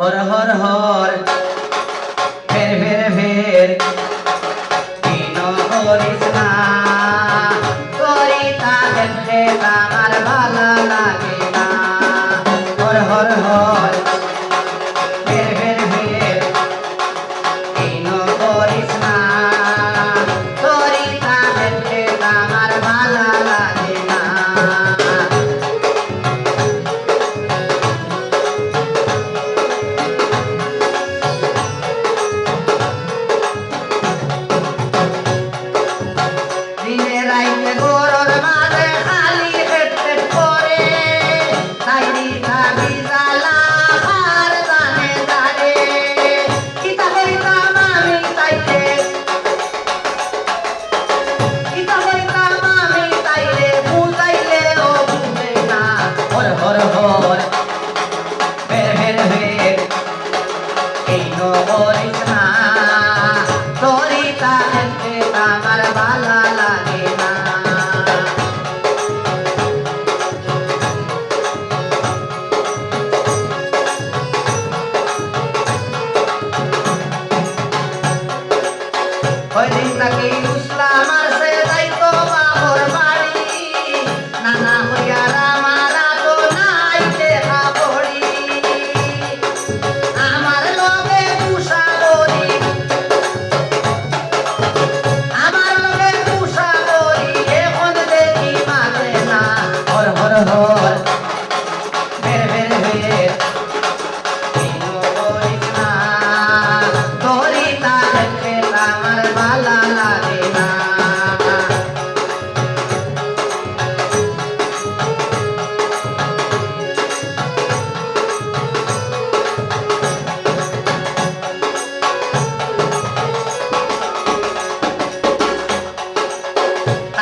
হর হর হর। ফের ফের ফের। দিন করিস না। করি তাদের আমার ভালো লাগে। আমার বালা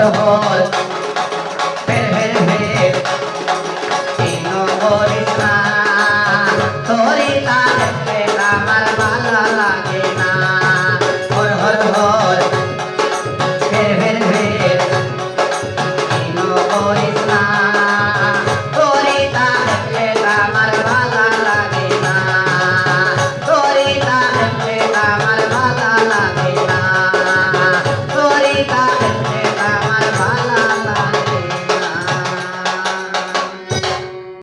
হয়।